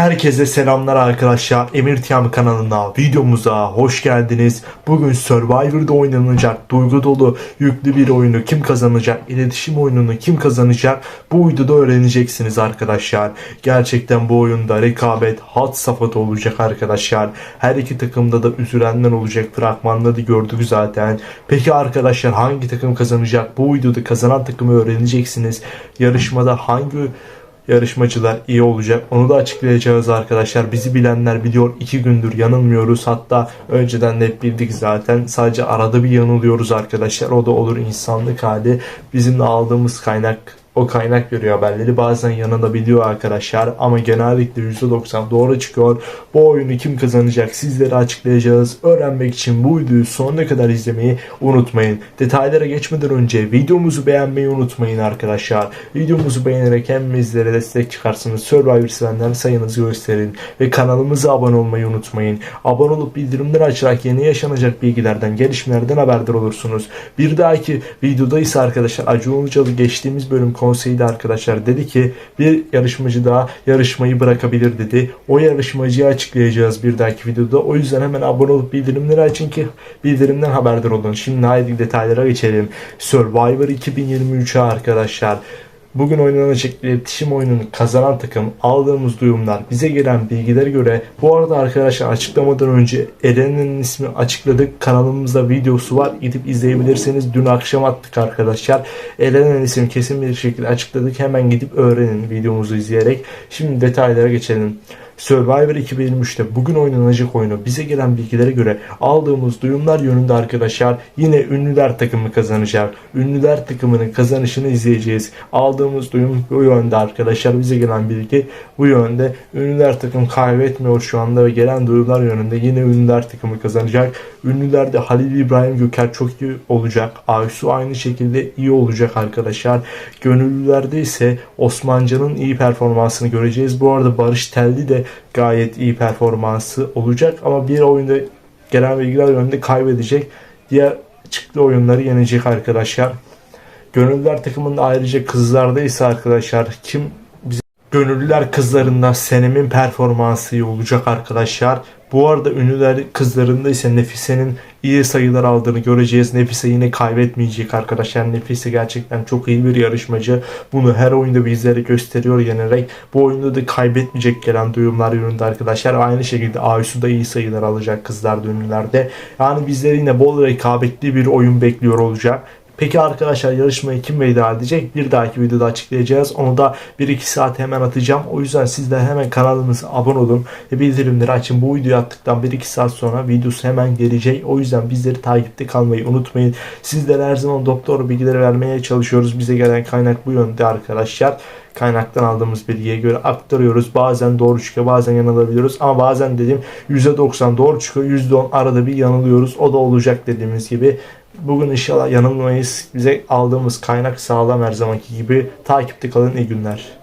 Herkese selamlar arkadaşlar. Emir Tiyam kanalına, videomuza hoş geldiniz. Bugün Survivor'da oynanacak duygu dolu yüklü bir oyunu kim kazanacak, iletişim oyununu kim kazanacak bu videoda öğreneceksiniz arkadaşlar. Gerçekten bu oyunda rekabet hat safhada olacak arkadaşlar. Her iki takımda da üzülenler olacak. Fragmanda da gördük zaten. Peki arkadaşlar hangi takım kazanacak? Bu videoda kazanan takımı öğreneceksiniz. Yarışmada hangi yarışmacılar iyi olacak. Onu da açıklayacağız arkadaşlar. Bizi bilenler biliyor. iki gündür yanılmıyoruz. Hatta önceden de hep bildik zaten. Sadece arada bir yanılıyoruz arkadaşlar. O da olur insanlık hali. Bizim de aldığımız kaynak o kaynak görüyor haberleri. Bazen yanılabiliyor arkadaşlar ama genellikle %90 doğru çıkıyor. Bu oyunu kim kazanacak sizlere açıklayacağız. Öğrenmek için bu videoyu sonuna kadar izlemeyi unutmayın. Detaylara geçmeden önce videomuzu beğenmeyi unutmayın arkadaşlar. Videomuzu beğenerek hem bizlere destek çıkarsınız. Survivor sevenler sayınızı gösterin ve kanalımıza abone olmayı unutmayın. Abone olup bildirimleri açarak yeni yaşanacak bilgilerden, gelişmelerden haberdar olursunuz. Bir dahaki videoda ise arkadaşlar Acun Ilıcalı geçtiğimiz bölüm konseyde arkadaşlar dedi ki bir yarışmacı daha yarışmayı bırakabilir dedi. O yarışmacıyı açıklayacağız bir dahaki videoda. O yüzden hemen abone olup bildirimleri açın ki bildirimden haberdar olun. Şimdi haydi detaylara geçelim. Survivor 2023'e arkadaşlar. Bugün oynanacak iletişim oyununu kazanan takım aldığımız duyumlar bize gelen bilgilere göre bu arada arkadaşlar açıklamadan önce Eren'in ismi açıkladık. Kanalımızda videosu var. Gidip izleyebilirsiniz. Dün akşam attık arkadaşlar. Eren'in ismi kesin bir şekilde açıkladık. Hemen gidip öğrenin videomuzu izleyerek. Şimdi detaylara geçelim Survivor 2023'te bugün oynanacak oyunu bize gelen bilgilere göre aldığımız duyumlar yönünde arkadaşlar yine ünlüler takımı kazanacak. Ünlüler takımının kazanışını izleyeceğiz. Aldığımız duyum bu yönde arkadaşlar bize gelen bilgi bu yönde. Ünlüler takım kaybetmiyor şu anda ve gelen duyumlar yönünde yine ünlüler takımı kazanacak. Ünlülerde Halil İbrahim Göker çok iyi olacak. Aysu aynı şekilde iyi olacak arkadaşlar. Gönüllülerde ise Osmancan'ın iyi performansını göreceğiz. Bu arada Barış Telli de gayet iyi performansı olacak ama bir oyunda gelen bilgiler yönünde kaybedecek. Diğer çıktı oyunları yenecek arkadaşlar. Gönüllüler takımında ayrıca kızlarda ise arkadaşlar kim Gönüllüler kızlarında Senem'in performansı iyi olacak arkadaşlar. Bu arada ünlüler kızlarında ise Nefise'nin iyi sayılar aldığını göreceğiz. Nefise yine kaybetmeyecek arkadaşlar. Nefise gerçekten çok iyi bir yarışmacı. Bunu her oyunda bizlere gösteriyor yenerek. Bu oyunda da kaybetmeyecek gelen duyumlar yönünde arkadaşlar. Aynı şekilde Aysu da iyi sayılar alacak kızlar ünlülerde. Yani bizleri yine bol rekabetli bir oyun bekliyor olacak. Peki arkadaşlar yarışmayı kim veda edecek? Bir dahaki videoda açıklayacağız. Onu da 1-2 saat hemen atacağım. O yüzden siz de hemen kanalımıza abone olun ve bildirimleri açın. Bu videoyu attıktan 1-2 saat sonra videosu hemen gelecek. O yüzden bizleri takipte kalmayı unutmayın. Sizlere her zaman doktor bilgileri vermeye çalışıyoruz. Bize gelen kaynak bu yönde arkadaşlar kaynaktan aldığımız bilgiye göre aktarıyoruz. Bazen doğru çıkıyor, bazen yanılabiliyoruz. Ama bazen dedim %90 doğru çıkıyor, %10 arada bir yanılıyoruz. O da olacak dediğimiz gibi. Bugün inşallah yanılmayız. Bize aldığımız kaynak sağlam her zamanki gibi. Takipte kalın. iyi günler.